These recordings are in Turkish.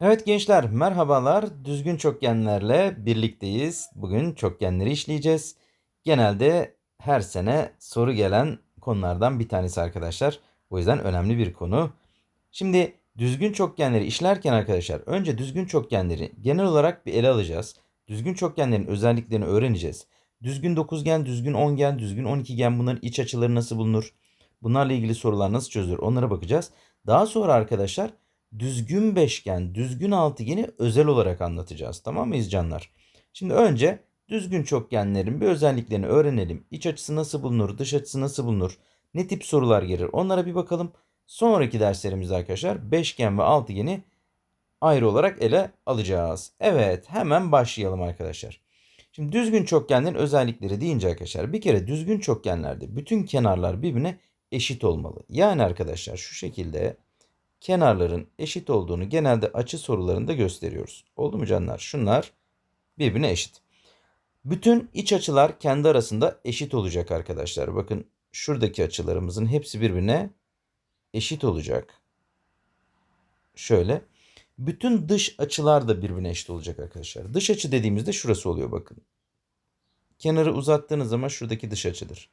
Evet gençler merhabalar. Düzgün çokgenlerle birlikteyiz. Bugün çokgenleri işleyeceğiz. Genelde her sene soru gelen konulardan bir tanesi arkadaşlar. O yüzden önemli bir konu. Şimdi düzgün çokgenleri işlerken arkadaşlar önce düzgün çokgenleri genel olarak bir ele alacağız. Düzgün çokgenlerin özelliklerini öğreneceğiz. Düzgün dokuzgen, düzgün ongen, düzgün 12gen bunların iç açıları nasıl bulunur? Bunlarla ilgili sorular nasıl çözülür? Onlara bakacağız. Daha sonra arkadaşlar düzgün beşgen, düzgün altıgeni özel olarak anlatacağız. Tamam mıyız canlar? Şimdi önce düzgün çokgenlerin bir özelliklerini öğrenelim. İç açısı nasıl bulunur, dış açısı nasıl bulunur, ne tip sorular gelir onlara bir bakalım. Sonraki derslerimizde arkadaşlar beşgen ve altıgeni ayrı olarak ele alacağız. Evet hemen başlayalım arkadaşlar. Şimdi düzgün çokgenlerin özellikleri deyince arkadaşlar bir kere düzgün çokgenlerde bütün kenarlar birbirine eşit olmalı. Yani arkadaşlar şu şekilde kenarların eşit olduğunu genelde açı sorularında gösteriyoruz. Oldu mu canlar? Şunlar birbirine eşit. Bütün iç açılar kendi arasında eşit olacak arkadaşlar. Bakın şuradaki açılarımızın hepsi birbirine eşit olacak. Şöyle. Bütün dış açılar da birbirine eşit olacak arkadaşlar. Dış açı dediğimizde şurası oluyor bakın. Kenarı uzattığınız zaman şuradaki dış açıdır.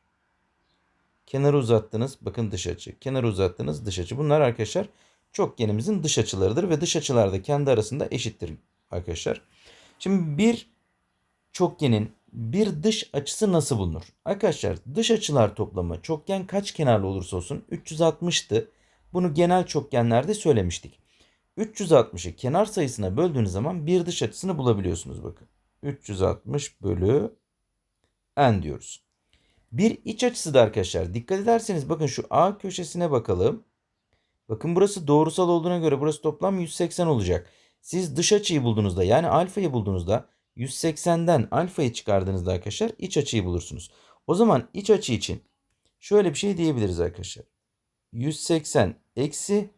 Kenarı uzattınız bakın dış açı. Kenarı uzattınız dış açı. Bunlar arkadaşlar çokgenimizin dış açılarıdır ve dış açılar da kendi arasında eşittir arkadaşlar. Şimdi bir çokgenin bir dış açısı nasıl bulunur? Arkadaşlar dış açılar toplamı çokgen kaç kenarlı olursa olsun 360'tı. Bunu genel çokgenlerde söylemiştik. 360'ı kenar sayısına böldüğünüz zaman bir dış açısını bulabiliyorsunuz bakın. 360 bölü n diyoruz. Bir iç açısı da arkadaşlar dikkat ederseniz bakın şu A köşesine bakalım. Bakın burası doğrusal olduğuna göre burası toplam 180 olacak. Siz dış açıyı bulduğunuzda yani alfayı bulduğunuzda 180'den alfayı çıkardığınızda arkadaşlar iç açıyı bulursunuz. O zaman iç açı için şöyle bir şey diyebiliriz arkadaşlar. 180 eksi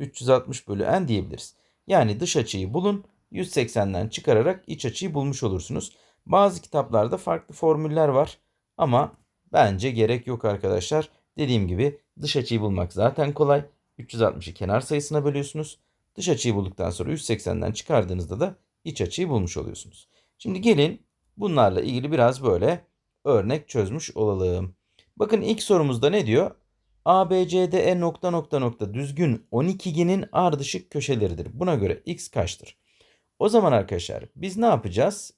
360 bölü n diyebiliriz. Yani dış açıyı bulun 180'den çıkararak iç açıyı bulmuş olursunuz. Bazı kitaplarda farklı formüller var ama bence gerek yok arkadaşlar. Dediğim gibi dış açıyı bulmak zaten kolay. 360'ı kenar sayısına bölüyorsunuz. Dış açıyı bulduktan sonra 180'den çıkardığınızda da iç açıyı bulmuş oluyorsunuz. Şimdi gelin bunlarla ilgili biraz böyle örnek çözmüş olalım. Bakın ilk sorumuzda ne diyor? ABCDE nokta nokta nokta düzgün 12'ginin ardışık köşeleridir. Buna göre x kaçtır? O zaman arkadaşlar biz ne yapacağız?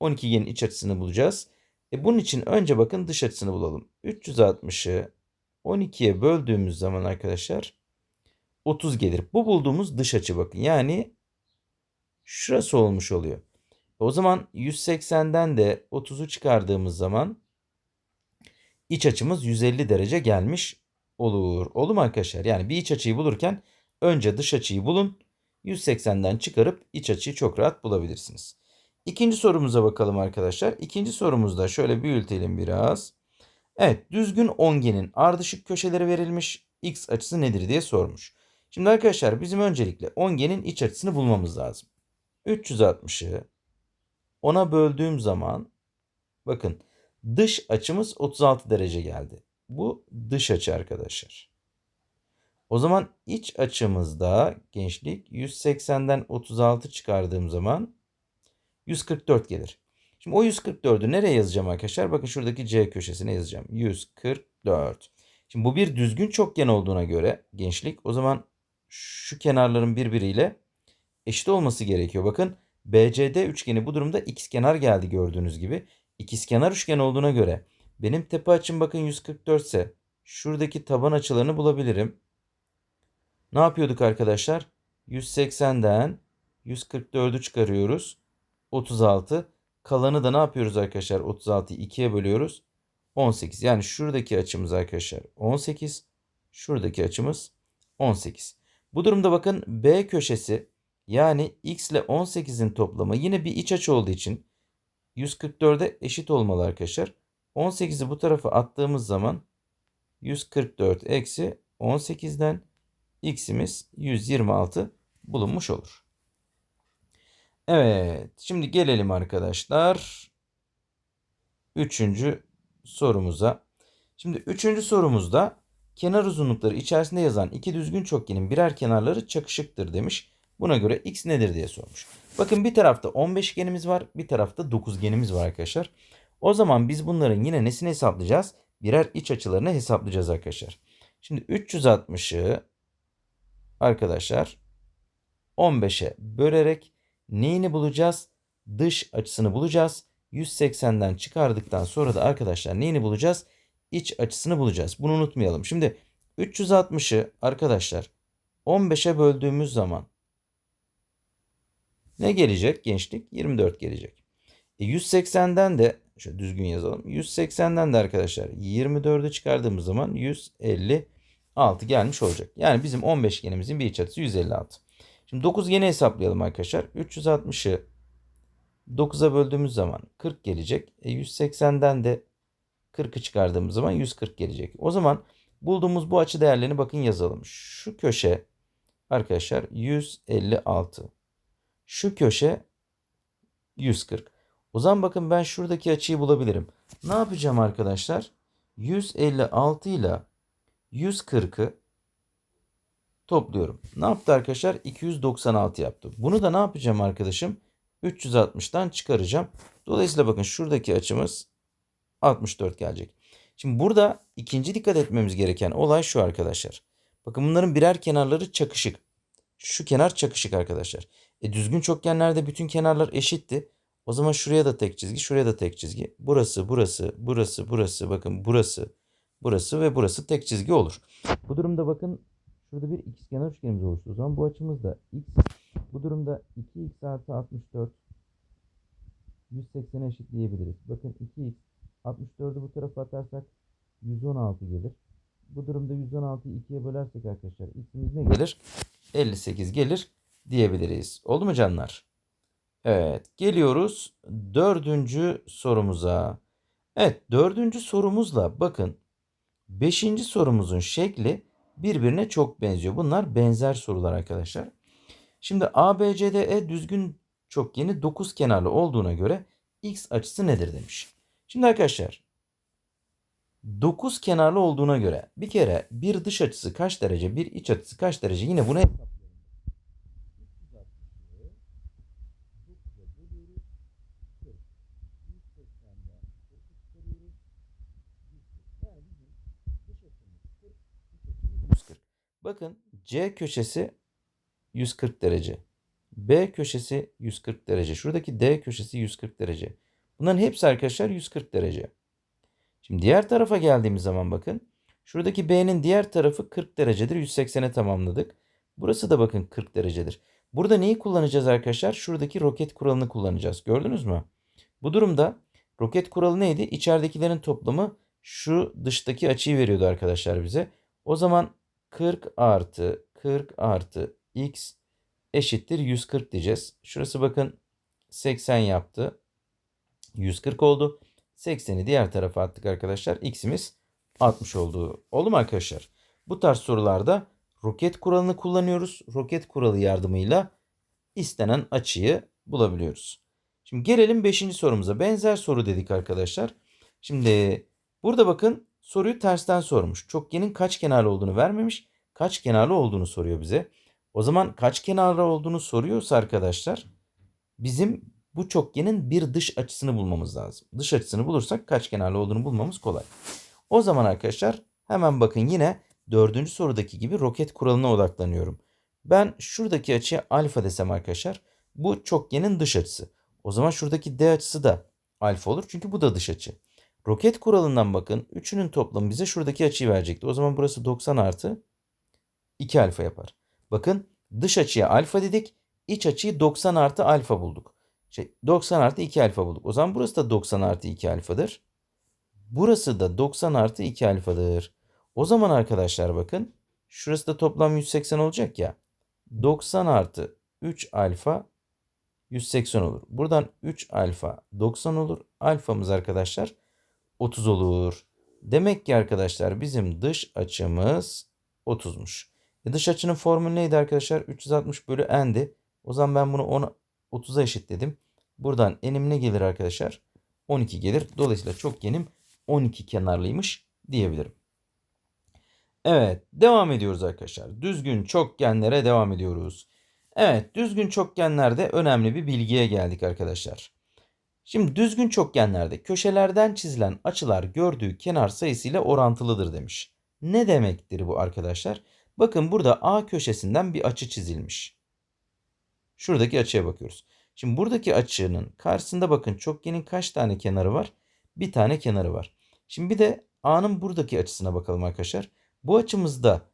12'genin iç açısını bulacağız. E bunun için önce bakın dış açısını bulalım. 360'ı 12'ye böldüğümüz zaman arkadaşlar 30 gelir. Bu bulduğumuz dış açı bakın. Yani şurası olmuş oluyor. O zaman 180'den de 30'u çıkardığımız zaman iç açımız 150 derece gelmiş olur. Olur mu arkadaşlar? Yani bir iç açıyı bulurken önce dış açıyı bulun. 180'den çıkarıp iç açıyı çok rahat bulabilirsiniz. İkinci sorumuza bakalım arkadaşlar. İkinci sorumuzda şöyle büyütelim biraz. Evet düzgün ongenin ardışık köşeleri verilmiş. X açısı nedir diye sormuş. Şimdi arkadaşlar bizim öncelikle ongenin iç açısını bulmamız lazım. 360'ı 10'a böldüğüm zaman bakın dış açımız 36 derece geldi. Bu dış açı arkadaşlar. O zaman iç açımızda gençlik 180'den 36 çıkardığım zaman 144 gelir. Şimdi o 144'ü nereye yazacağım arkadaşlar? Bakın şuradaki C köşesine yazacağım. 144. Şimdi bu bir düzgün çokgen olduğuna göre gençlik o zaman şu kenarların birbiriyle eşit olması gerekiyor. Bakın BCD üçgeni bu durumda ikizkenar geldi gördüğünüz gibi. İkizkenar üçgen olduğuna göre benim tepe açım bakın 144 ise şuradaki taban açılarını bulabilirim. Ne yapıyorduk arkadaşlar? 180'den 144'ü çıkarıyoruz. 36. Kalanı da ne yapıyoruz arkadaşlar? 36'yı 2'ye bölüyoruz. 18. Yani şuradaki açımız arkadaşlar 18. Şuradaki açımız 18. Bu durumda bakın B köşesi yani x ile 18'in toplamı yine bir iç açı olduğu için 144'e eşit olmalı arkadaşlar. 18'i bu tarafa attığımız zaman 144 eksi 18'den x'imiz 126 bulunmuş olur. Evet. Şimdi gelelim arkadaşlar. Üçüncü sorumuza. Şimdi üçüncü sorumuzda kenar uzunlukları içerisinde yazan iki düzgün çokgenin birer kenarları çakışıktır demiş. Buna göre x nedir diye sormuş. Bakın bir tarafta 15 genimiz var, bir tarafta 9 genimiz var arkadaşlar. O zaman biz bunların yine nesini hesaplayacağız? Birer iç açılarını hesaplayacağız arkadaşlar. Şimdi 360'ı arkadaşlar 15'e bölerek neyini bulacağız? Dış açısını bulacağız. 180'den çıkardıktan sonra da arkadaşlar neyini bulacağız? İç açısını bulacağız. Bunu unutmayalım. Şimdi 360'ı arkadaşlar 15'e böldüğümüz zaman ne gelecek gençlik? 24 gelecek. E 180'den de şöyle düzgün yazalım. 180'den de arkadaşlar 24'ü çıkardığımız zaman 156 gelmiş olacak. Yani bizim 15 genimizin bir iç açısı 156. Şimdi 9 geni hesaplayalım arkadaşlar. 360'ı 9'a böldüğümüz zaman 40 gelecek. E 180'den de 40'ı çıkardığımız zaman 140 gelecek. O zaman bulduğumuz bu açı değerlerini bakın yazalım. Şu köşe arkadaşlar 156. Şu köşe 140. O zaman bakın ben şuradaki açıyı bulabilirim. Ne yapacağım arkadaşlar? 156 ile 140'ı topluyorum. Ne yaptı arkadaşlar? 296 yaptı. Bunu da ne yapacağım arkadaşım? 360'tan çıkaracağım. Dolayısıyla bakın şuradaki açımız 64 gelecek. Şimdi burada ikinci dikkat etmemiz gereken olay şu arkadaşlar. Bakın bunların birer kenarları çakışık. Şu kenar çakışık arkadaşlar. E düzgün çokgenlerde bütün kenarlar eşitti. O zaman şuraya da tek çizgi, şuraya da tek çizgi. Burası, burası, burası, burası, bakın burası, burası ve burası tek çizgi olur. Bu durumda bakın şurada bir ikizkenar üçgenimiz oluştu. O zaman bu açımız da x. Bu durumda 2x artı 64 180'e eşitleyebiliriz. Bakın 2x 64'ü bu tarafa atarsak 116 gelir. Bu durumda 116'yı 2'ye bölersek arkadaşlar x'imiz ne gelir? 58 gelir diyebiliriz. Oldu mu canlar? Evet geliyoruz dördüncü sorumuza. Evet dördüncü sorumuzla bakın beşinci sorumuzun şekli birbirine çok benziyor. Bunlar benzer sorular arkadaşlar. Şimdi ABCDE düzgün çokgeni 9 kenarlı olduğuna göre x açısı nedir demiş. Şimdi arkadaşlar 9 kenarlı olduğuna göre bir kere bir dış açısı kaç derece bir iç açısı kaç derece yine bunu Bakın C köşesi 140 derece. B köşesi 140 derece. Şuradaki D köşesi 140 derece. Bunların hepsi arkadaşlar 140 derece. Şimdi diğer tarafa geldiğimiz zaman bakın. Şuradaki B'nin diğer tarafı 40 derecedir. 180'e tamamladık. Burası da bakın 40 derecedir. Burada neyi kullanacağız arkadaşlar? Şuradaki roket kuralını kullanacağız. Gördünüz mü? Bu durumda roket kuralı neydi? İçeridekilerin toplamı şu dıştaki açıyı veriyordu arkadaşlar bize. O zaman 40 artı 40 artı x eşittir 140 diyeceğiz. Şurası bakın 80 yaptı. 140 oldu. 80'i diğer tarafa attık arkadaşlar. X'imiz 60 oldu. Oldu mu arkadaşlar? Bu tarz sorularda roket kuralını kullanıyoruz. Roket kuralı yardımıyla istenen açıyı bulabiliyoruz. Şimdi gelelim 5. sorumuza. Benzer soru dedik arkadaşlar. Şimdi burada bakın soruyu tersten sormuş. Çokgenin kaç kenarlı olduğunu vermemiş. Kaç kenarlı olduğunu soruyor bize. O zaman kaç kenarlı olduğunu soruyorsa arkadaşlar bizim bu çokgenin bir dış açısını bulmamız lazım. Dış açısını bulursak kaç kenarlı olduğunu bulmamız kolay. O zaman arkadaşlar hemen bakın yine dördüncü sorudaki gibi roket kuralına odaklanıyorum. Ben şuradaki açıya alfa desem arkadaşlar bu çokgenin dış açısı. O zaman şuradaki D açısı da alfa olur çünkü bu da dış açı. Roket kuralından bakın üçünün toplamı bize şuradaki açıyı verecekti. O zaman burası 90 artı 2 alfa yapar. Bakın dış açıya alfa dedik. iç açıyı 90 artı alfa bulduk. Şey, 90 artı 2 alfa bulduk. O zaman burası da 90 artı 2 alfadır. Burası da 90 artı 2 alfadır. O zaman arkadaşlar bakın. Şurası da toplam 180 olacak ya. 90 artı 3 alfa 180 olur. Buradan 3 alfa 90 olur. Alfamız arkadaşlar 30 olur. Demek ki arkadaşlar bizim dış açımız 30'muş. E dış açının formülü neydi arkadaşlar? 360 bölü n'di. O zaman ben bunu 10, 30'a eşitledim. Buradan n'im ne gelir arkadaşlar? 12 gelir. Dolayısıyla çokgenim 12 kenarlıymış diyebilirim. Evet, devam ediyoruz arkadaşlar. Düzgün çokgenlere devam ediyoruz. Evet, düzgün çokgenlerde önemli bir bilgiye geldik arkadaşlar. Şimdi düzgün çokgenlerde köşelerden çizilen açılar gördüğü kenar sayısıyla orantılıdır demiş. Ne demektir bu arkadaşlar? Bakın burada A köşesinden bir açı çizilmiş. Şuradaki açıya bakıyoruz. Şimdi buradaki açının karşısında bakın çokgenin kaç tane kenarı var? Bir tane kenarı var. Şimdi bir de A'nın buradaki açısına bakalım arkadaşlar. Bu açımızda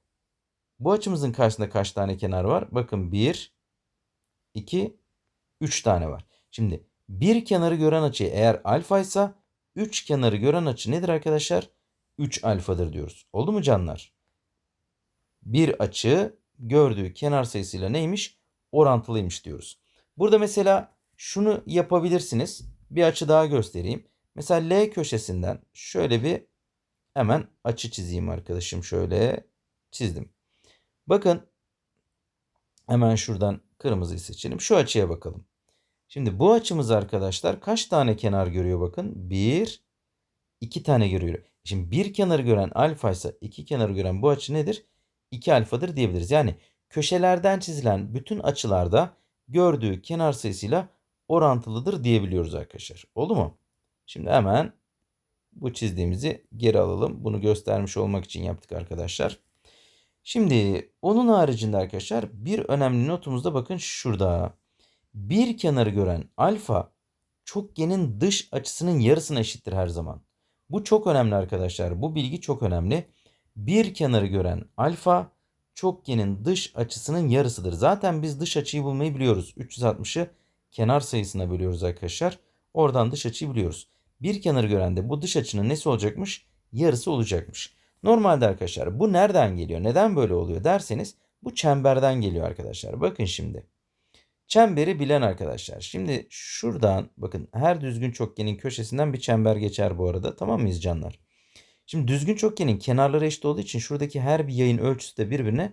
bu açımızın karşısında kaç tane kenar var? Bakın 1, 2, 3 tane var. Şimdi bir kenarı gören açı eğer alfa ise 3 kenarı gören açı nedir arkadaşlar? 3 alfadır diyoruz. Oldu mu canlar? Bir açı gördüğü kenar sayısıyla neymiş? Orantılıymış diyoruz. Burada mesela şunu yapabilirsiniz. Bir açı daha göstereyim. Mesela L köşesinden şöyle bir hemen açı çizeyim arkadaşım. Şöyle çizdim. Bakın hemen şuradan kırmızıyı seçelim. Şu açıya bakalım. Şimdi bu açımız arkadaşlar kaç tane kenar görüyor bakın. Bir, iki tane görüyor. Şimdi bir kenarı gören alfa ise iki kenarı gören bu açı nedir? 2 alfadır diyebiliriz. Yani köşelerden çizilen bütün açılarda gördüğü kenar sayısıyla orantılıdır diyebiliyoruz arkadaşlar. Oldu mu? Şimdi hemen bu çizdiğimizi geri alalım. Bunu göstermiş olmak için yaptık arkadaşlar. Şimdi onun haricinde arkadaşlar bir önemli notumuz da bakın şurada. Bir kenarı gören alfa çokgenin dış açısının yarısına eşittir her zaman. Bu çok önemli arkadaşlar. Bu bilgi çok önemli. Bir kenarı gören alfa çokgenin dış açısının yarısıdır. Zaten biz dış açıyı bulmayı biliyoruz. 360'ı kenar sayısına bölüyoruz arkadaşlar. Oradan dış açıyı biliyoruz. Bir kenarı gören de bu dış açının nesi olacakmış? Yarısı olacakmış. Normalde arkadaşlar bu nereden geliyor? Neden böyle oluyor derseniz bu çemberden geliyor arkadaşlar. Bakın şimdi. Çemberi bilen arkadaşlar. Şimdi şuradan bakın her düzgün çokgenin köşesinden bir çember geçer bu arada. Tamam mıyız canlar? Şimdi düzgün çokgenin kenarları eşit olduğu için şuradaki her bir yayın ölçüsü de birbirine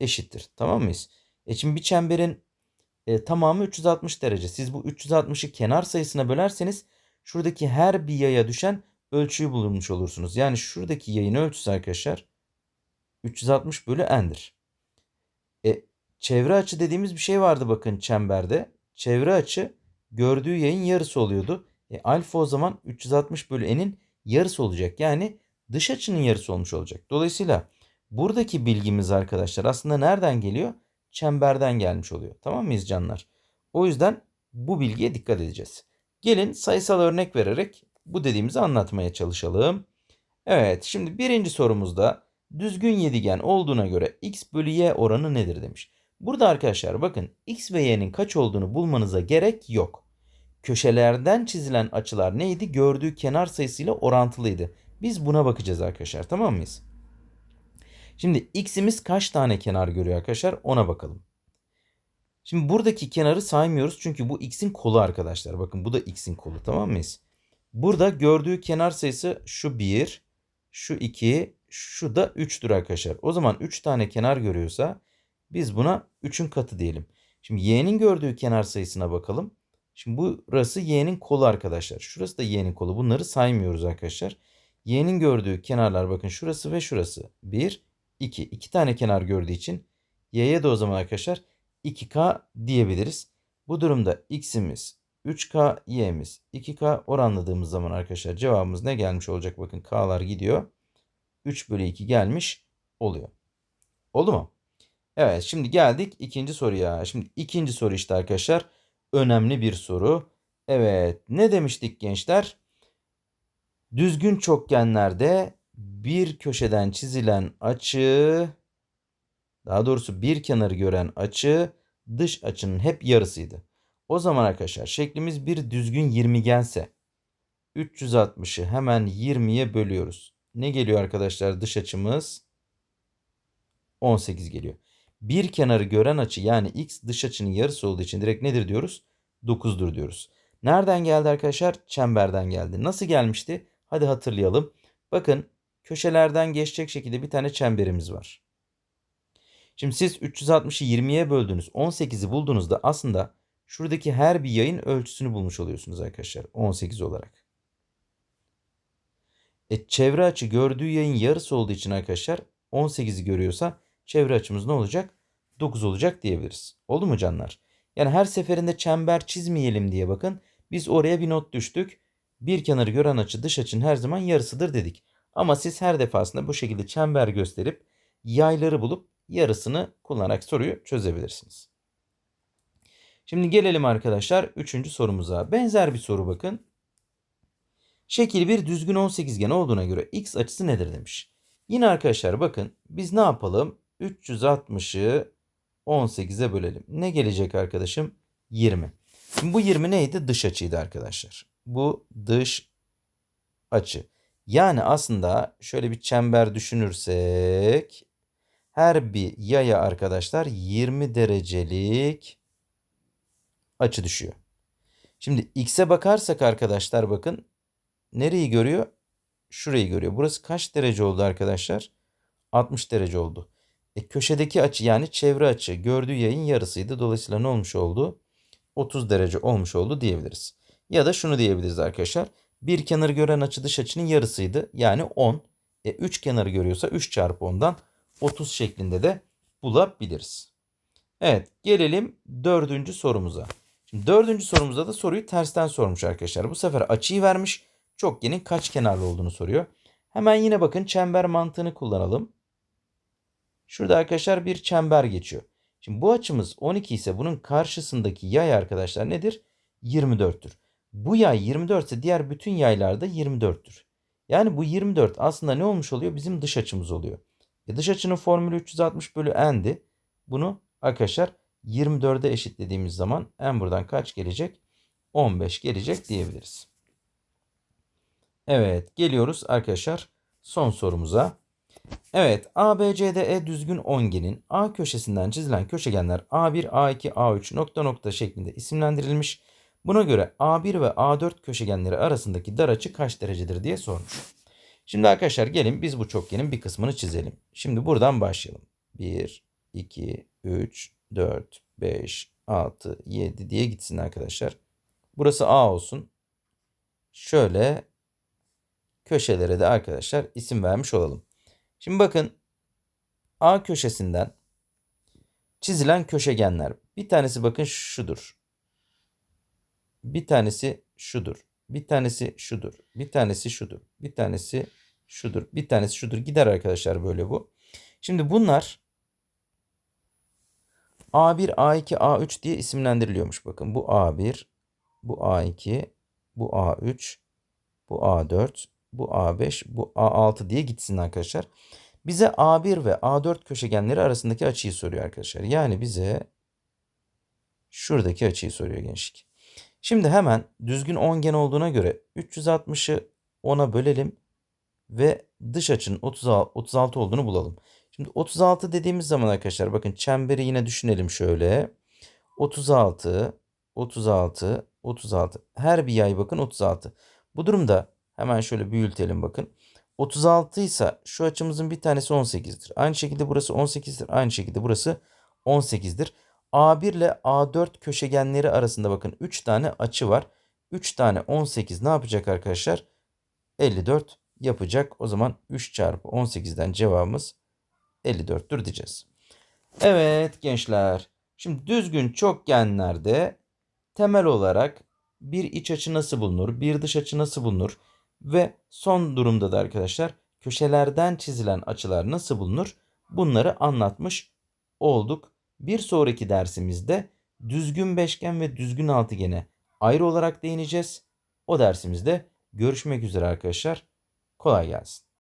eşittir. Tamam mıyız? E şimdi bir çemberin e, tamamı 360 derece. Siz bu 360'ı kenar sayısına bölerseniz şuradaki her bir yaya düşen ölçüyü bulmuş olursunuz. Yani şuradaki yayın ölçüsü arkadaşlar 360 bölü n'dir. E, çevre açı dediğimiz bir şey vardı bakın çemberde. Çevre açı gördüğü yayın yarısı oluyordu. E, alfa o zaman 360 bölü n'in yarısı olacak. Yani dış açının yarısı olmuş olacak. Dolayısıyla buradaki bilgimiz arkadaşlar aslında nereden geliyor? Çemberden gelmiş oluyor. Tamam mıyız canlar? O yüzden bu bilgiye dikkat edeceğiz. Gelin sayısal örnek vererek bu dediğimizi anlatmaya çalışalım. Evet şimdi birinci sorumuzda düzgün yedigen olduğuna göre x bölü y oranı nedir demiş. Burada arkadaşlar bakın x ve y'nin kaç olduğunu bulmanıza gerek yok. Köşelerden çizilen açılar neydi? Gördüğü kenar sayısıyla orantılıydı. Biz buna bakacağız arkadaşlar tamam mıyız? Şimdi x'imiz kaç tane kenar görüyor arkadaşlar ona bakalım. Şimdi buradaki kenarı saymıyoruz çünkü bu x'in kolu arkadaşlar. Bakın bu da x'in kolu tamam mıyız? Burada gördüğü kenar sayısı şu 1, şu 2, şu da 3'tür arkadaşlar. O zaman 3 tane kenar görüyorsa biz buna 3'ün katı diyelim. Şimdi y'nin gördüğü kenar sayısına bakalım. Şimdi burası y'nin kolu arkadaşlar. Şurası da y'nin kolu. Bunları saymıyoruz arkadaşlar. Y'nin gördüğü kenarlar bakın şurası ve şurası. 1, 2. 2 tane kenar gördüğü için y'ye de o zaman arkadaşlar 2k diyebiliriz. Bu durumda x'imiz 3k, y'miz 2k oranladığımız zaman arkadaşlar cevabımız ne gelmiş olacak? Bakın k'lar gidiyor. 3 bölü 2 gelmiş oluyor. Oldu mu? Evet şimdi geldik ikinci soruya. Şimdi ikinci soru işte arkadaşlar önemli bir soru. Evet ne demiştik gençler? Düzgün çokgenlerde bir köşeden çizilen açı daha doğrusu bir kenarı gören açı dış açının hep yarısıydı. O zaman arkadaşlar şeklimiz bir düzgün 20gense 360'ı hemen 20'ye bölüyoruz. Ne geliyor arkadaşlar dış açımız? 18 geliyor. Bir kenarı gören açı yani x dış açının yarısı olduğu için direkt nedir diyoruz? 9'dur diyoruz. Nereden geldi arkadaşlar? Çemberden geldi. Nasıl gelmişti? Hadi hatırlayalım. Bakın köşelerden geçecek şekilde bir tane çemberimiz var. Şimdi siz 360'ı 20'ye böldünüz. 18'i bulduğunuzda aslında şuradaki her bir yayın ölçüsünü bulmuş oluyorsunuz arkadaşlar. 18 olarak. E, çevre açı gördüğü yayın yarısı olduğu için arkadaşlar 18'i görüyorsa çevre açımız ne olacak? 9 olacak diyebiliriz. Oldu mu canlar? Yani her seferinde çember çizmeyelim diye bakın. Biz oraya bir not düştük. Bir kenarı gören açı dış açının her zaman yarısıdır dedik. Ama siz her defasında bu şekilde çember gösterip yayları bulup yarısını kullanarak soruyu çözebilirsiniz. Şimdi gelelim arkadaşlar 3. sorumuza. Benzer bir soru bakın. Şekil bir düzgün 18gen olduğuna göre x açısı nedir demiş. Yine arkadaşlar bakın biz ne yapalım? 360'ı 18'e bölelim. Ne gelecek arkadaşım? 20. Şimdi bu 20 neydi? Dış açıydı arkadaşlar. Bu dış açı. Yani aslında şöyle bir çember düşünürsek her bir yaya arkadaşlar 20 derecelik açı düşüyor. Şimdi x'e bakarsak arkadaşlar bakın nereyi görüyor? Şurayı görüyor. Burası kaç derece oldu arkadaşlar? 60 derece oldu. E, köşedeki açı yani çevre açı gördüğü yayın yarısıydı. Dolayısıyla ne olmuş oldu? 30 derece olmuş oldu diyebiliriz. Ya da şunu diyebiliriz arkadaşlar. Bir kenarı gören açı dış açının yarısıydı. Yani 10. E, 3 kenarı görüyorsa 3 çarpı 10'dan 30 şeklinde de bulabiliriz. Evet gelelim dördüncü sorumuza. Şimdi dördüncü sorumuzda da soruyu tersten sormuş arkadaşlar. Bu sefer açıyı vermiş. Çokgenin kaç kenarlı olduğunu soruyor. Hemen yine bakın çember mantığını kullanalım. Şurada arkadaşlar bir çember geçiyor. Şimdi bu açımız 12 ise bunun karşısındaki yay arkadaşlar nedir? 24'tür. Bu yay 24 ise diğer bütün yaylar da 24'tür. Yani bu 24 aslında ne olmuş oluyor? Bizim dış açımız oluyor. E dış açının formülü 360 bölü n'di. Bunu arkadaşlar 24'e eşitlediğimiz zaman n buradan kaç gelecek? 15 gelecek diyebiliriz. Evet geliyoruz arkadaşlar son sorumuza. Evet ABCDE düzgün ongenin A köşesinden çizilen köşegenler A1, A2, A3 nokta nokta şeklinde isimlendirilmiş. Buna göre A1 ve A4 köşegenleri arasındaki dar açı kaç derecedir diye sormuş. Şimdi arkadaşlar gelin biz bu çokgenin bir kısmını çizelim. Şimdi buradan başlayalım. 1, 2, 3, 4, 5, 6, 7 diye gitsin arkadaşlar. Burası A olsun. Şöyle köşelere de arkadaşlar isim vermiş olalım. Şimdi bakın A köşesinden çizilen köşegenler. Bir tanesi bakın şudur. Bir tanesi şudur. Bir tanesi şudur. Bir tanesi şudur. Bir tanesi şudur. Bir tanesi şudur. Gider arkadaşlar böyle bu. Şimdi bunlar A1, A2, A3 diye isimlendiriliyormuş. Bakın bu A1, bu A2, bu A3, bu A4, bu A5, bu A6 diye gitsin arkadaşlar. Bize A1 ve A4 köşegenleri arasındaki açıyı soruyor arkadaşlar. Yani bize şuradaki açıyı soruyor gençlik. Şimdi hemen düzgün ongen olduğuna göre 360'ı 10'a bölelim ve dış açının 36 olduğunu bulalım. Şimdi 36 dediğimiz zaman arkadaşlar bakın çemberi yine düşünelim şöyle. 36, 36, 36. Her bir yay bakın 36. Bu durumda hemen şöyle büyütelim bakın. 36 ise şu açımızın bir tanesi 18'dir. Aynı şekilde burası 18'dir. Aynı şekilde burası 18'dir. A1 ile A4 köşegenleri arasında bakın 3 tane açı var. 3 tane 18 ne yapacak arkadaşlar? 54 yapacak. O zaman 3 çarpı 18'den cevabımız 54'tür diyeceğiz. Evet gençler. Şimdi düzgün çokgenlerde temel olarak bir iç açı nasıl bulunur, bir dış açı nasıl bulunur ve son durumda da arkadaşlar köşelerden çizilen açılar nasıl bulunur bunları anlatmış olduk. Bir sonraki dersimizde düzgün beşgen ve düzgün altıgene ayrı olarak değineceğiz. O dersimizde görüşmek üzere arkadaşlar. Kolay gelsin.